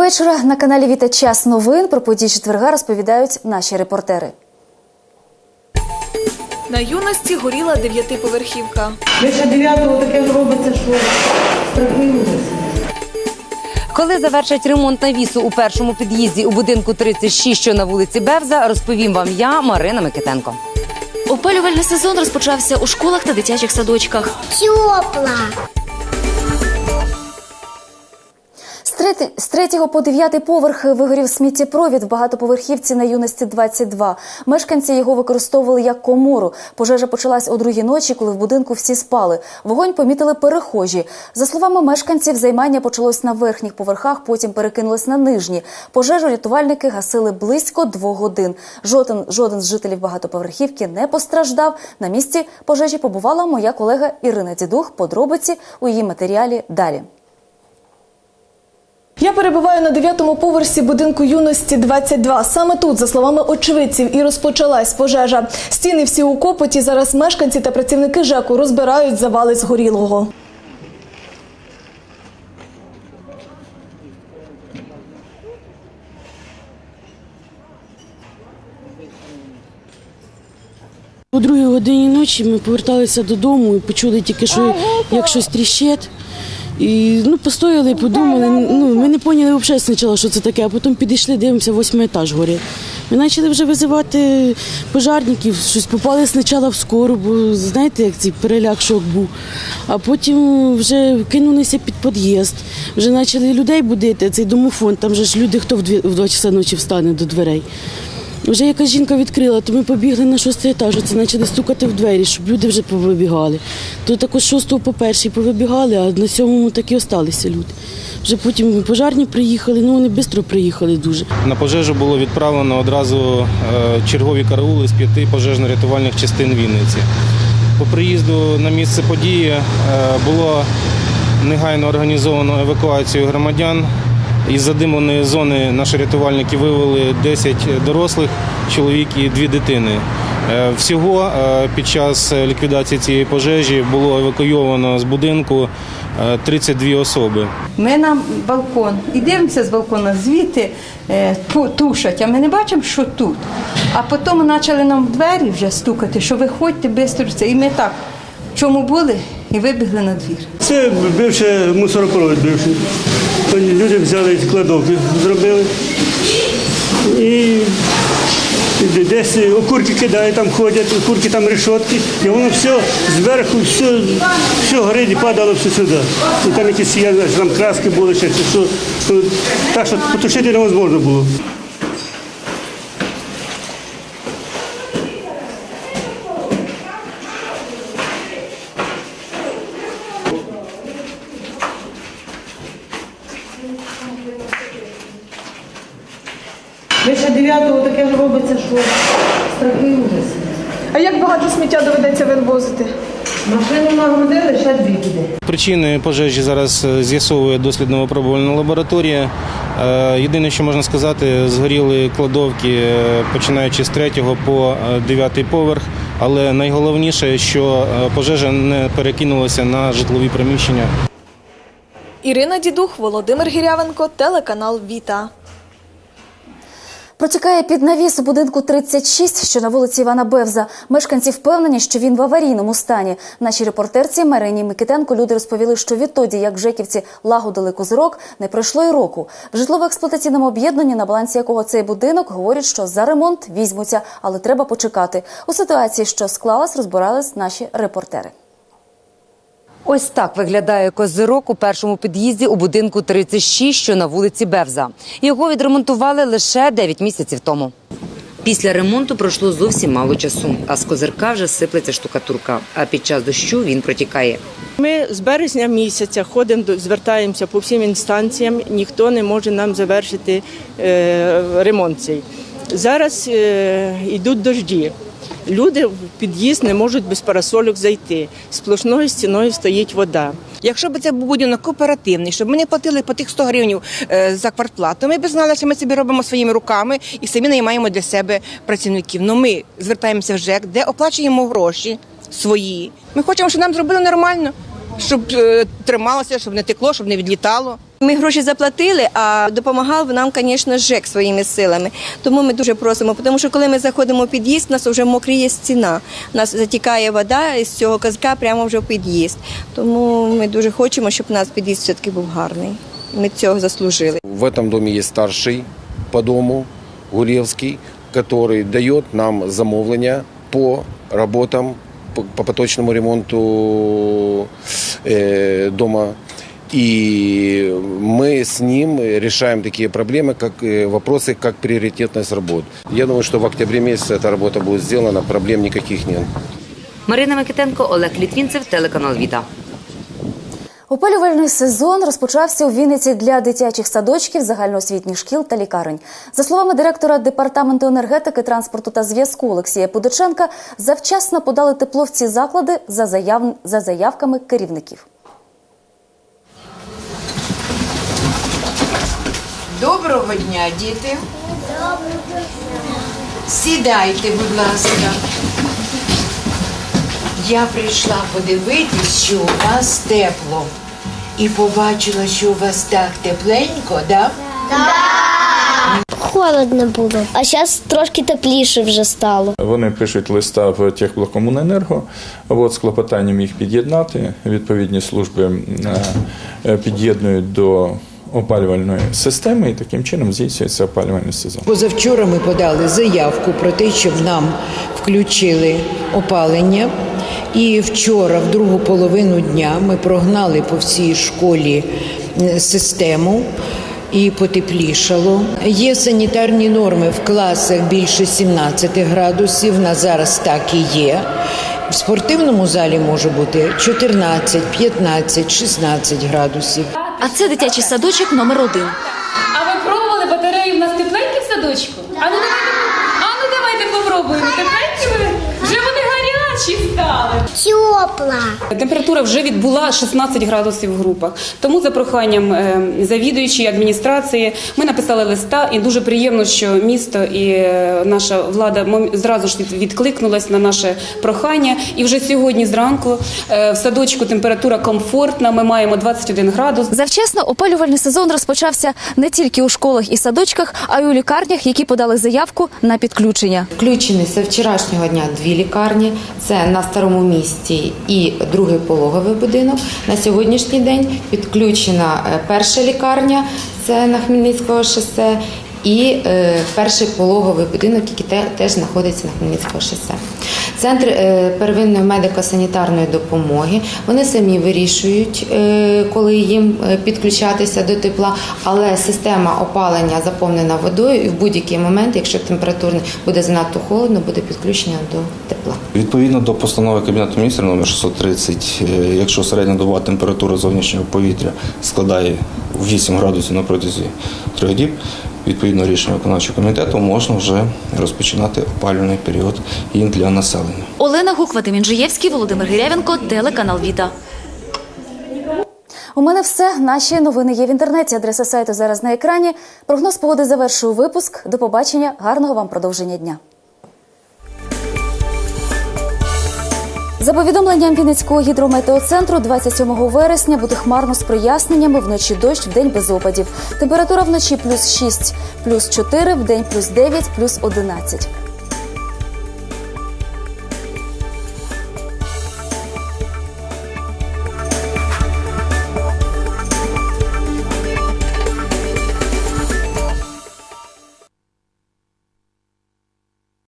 Вечора. На каналі Віта Час новин про події четверга розповідають наші репортери. На юності горіла дев'ятиповерхівка. Лише дев'ятого таке робиться, що страхи. Коли завершать ремонт навісу у першому під'їзді у будинку 36, що на вулиці Бевза, розповім вам я, Марина Микитенко. Опалювальний сезон розпочався у школах та дитячих садочках. Тепла. З, трети- з третього по дев'ятий поверх вигорів сміттєпровід в багатоповерхівці на юності 22. Мешканці його використовували як комору. Пожежа почалась о другій ночі, коли в будинку всі спали. Вогонь помітили перехожі. За словами мешканців, займання почалось на верхніх поверхах, потім перекинулось на нижні. Пожежу рятувальники гасили близько двох годин. Жоден, жоден з жителів багатоповерхівки не постраждав. На місці пожежі побувала моя колега Ірина Дідух. Подробиці у її матеріалі далі. Я перебуваю на дев'ятому поверсі будинку юності 22. Саме тут, за словами очевидців, і розпочалась пожежа. Стіни всі у копоті. Зараз мешканці та працівники ЖЕКу розбирають завали згорілого. О другій годині ночі ми поверталися додому і почули тільки, що як щось тріщить. І ну, постояли, подумали. Ну, ми не поняли взагалі спочатку, що це таке, а потім підійшли, дивимося, восьмий етаж горить. Ми почали вже визивати пожарників, щось попали спочатку в скору, бо знаєте, як цей переляк шок був. А потім вже кинулися під під'їзд, вже почали людей будити, цей домофон, там же ж люди, хто в 2, в 2 часа ночі встане до дверей. Вже якась жінка відкрила, то ми побігли на шостий етаж, це почали стукати в двері, щоб люди вже повибігали. То також шостого по перший повибігали, а на сьомому так і осталися люди. Вже потім пожарні приїхали, ну вони швидко приїхали дуже. На пожежу було відправлено одразу е, чергові караули з п'яти пожежно-рятувальних частин Вінниці. По приїзду на місце події е, було негайно організовано евакуацію громадян. Із задимленої зони наші рятувальники вивели 10 дорослих чоловік і дві дитини. Е, Всього е, під час ліквідації цієї пожежі було евакуйовано з будинку е, 32 особи. Ми на балкон і дивимося з балкона, звідти е, тушать, а ми не бачимо, що тут. А потім почали нам двері вже стукати, що виходьте швидко. І ми так, в чому були, і вибігли на двір. Це бивше мусоропровід бивший. Люди взяли кладовки, зробили. І десь окурки кидають, там ходять, окурки там решетки, і воно все зверху, все, все горить і падало все сюди. І там якісь там краски були, ще що. Так що потушити невозможно було. Лише дев'ятого таке робиться, що страхи ужас. А як багато сміття доведеться вивозити? Машину нагрудили, ще дві буде. Причини пожежі зараз е, з'ясовує дослідно-випробувальна лабораторія. Е, Єдине, що можна сказати, згоріли кладовки, е, починаючи з третього по е, дев'ятий поверх. Але найголовніше, що пожежа не перекинулася на житлові приміщення. Ірина Дідух, Володимир Гірявенко, телеканал Віта. Протікає під навіс у будинку 36, що на вулиці Івана Бевза. Мешканці впевнені, що він в аварійному стані. Нашій репортерці Марині Микитенко люди розповіли, що відтоді, як жеківці лагодили козирок, не пройшло й року. В житлово-експлуатаційному об'єднанні, на балансі якого цей будинок, говорять, що за ремонт візьмуться, але треба почекати. У ситуації, що склалась, розбирались наші репортери. Ось так виглядає козирок у першому під'їзді у будинку 36, що на вулиці Бевза. Його відремонтували лише 9 місяців тому. Після ремонту пройшло зовсім мало часу, а з козирка вже сиплеться штукатурка. А під час дощу він протікає. Ми з березня місяця ходимо, звертаємося по всім інстанціям, ніхто не може нам завершити е, ремонт цей. Зараз е, йдуть дожді. Люди в під'їзд не можуть без парасолюк зайти. Сплошною стіною стоїть вода. Якщо б це був будинок кооперативний, щоб ми не платили по тих 100 гривень е, за квартплату, ми б знали, що ми собі робимо своїми руками і самі наймаємо для себе працівників. Ну ми звертаємося в ЖЕК, де оплачуємо гроші свої. Ми хочемо, щоб нам зробили нормально щоб е, трималося, щоб не текло, щоб не відлітало. Ми гроші заплатили, а допомагав нам, звісно, ЖЕК своїми силами. Тому ми дуже просимо, тому що коли ми заходимо в під'їзд, у нас вже мокріє стіна. У нас затікає вода із цього казка прямо вже в під'їзд. Тому ми дуже хочемо, щоб у нас під'їзд все-таки був гарний. Ми цього заслужили. В этом доме есть старший по дому, Гуревский, который дает нам замовлення по работам, по, по поточному ремонту э, дома. И мы с ним решаем такие проблемы, как э, вопросы, как приоритетность работ. Я думаю, что в октябре месяце эта работа будет сделана, проблем никаких нет. Марина Микитенко, Олег Літвінцев, телеканал Віта. Опалювальний сезон розпочався у Вінниці для дитячих садочків, загальноосвітніх шкіл та лікарень. За словами директора департаменту енергетики, транспорту та зв'язку Олексія Пудоченка, завчасно подали тепло в ці заклади за, заяв... за заявками керівників. Доброго дня, діти. Сідайте, будь ласка. Я прийшла подивитись, що у вас тепло. І побачила, що у вас так тепленько, да? Холодно було, а зараз трошки тепліше вже стало. Вони пишуть листа в Техблокомуненерго от, з клопотанням їх під'єднати. Відповідні служби е, під'єднують до опалювальної системи і таким чином здійснюється опалювальний сезон. Позавчора ми подали заявку про те, щоб нам включили опалення. І вчора, в другу половину дня, ми прогнали по всій школі систему. І потеплішало. Є санітарні норми в класах більше 17 градусів. На зараз так і є. В спортивному залі може бути 14, 15, 16 градусів. А це дитячий садочок номер один. А ви пробували батареї в нас тепленькі в садочку? А ну давайте, а ну давайте попробуємо. Тепленькі ви? Вже вони гарячі стали. Тепла. Температура вже відбула 16 градусів в групах. Тому за проханням е, завідуючої адміністрації ми написали листа, і дуже приємно, що місто і е, наша влада мом- зразу ж відкликнулась на наше прохання. І вже сьогодні зранку е, в садочку температура комфортна. Ми маємо 21 градус. Завчасно опалювальний сезон розпочався не тільки у школах і садочках, а й у лікарнях, які подали заявку на підключення. Включені з вчорашнього дня дві лікарні. Це на старому місті і другий пологовий будинок. На сьогоднішній день підключена е, перша лікарня, це на Хмельницького шосе, і е, перший пологовий будинок, який те- теж знаходиться на Хмельницького шосе. Центр е, первинної медико-санітарної допомоги. Вони самі вирішують, е, коли їм підключатися до тепла, але система опалення заповнена водою, і в будь-який момент, якщо температурно буде занадто холодно, буде підключення до тепла. Відповідно до постанови Кабінету міністрів номер 630, е, якщо середньодобова температура зовнішнього повітря складає 8 градусів на протязі трьох діб, відповідно рішення виконавчого комітету можна вже розпочинати опалювальний період і для населення. Олена Гук, Вадим Інжиєвський, Володимир Гірявенко, телеканал Віта. У мене все. Наші новини є в інтернеті. Адреса сайту зараз на екрані. Прогноз погоди завершую випуск. До побачення. Гарного вам продовження дня. За повідомленням Вінницького гідрометеоцентру, 27 вересня буде хмарно з проясненнями, вночі дощ, вдень без опадів. Температура вночі плюс 6, плюс 4, вдень плюс 9, плюс 11.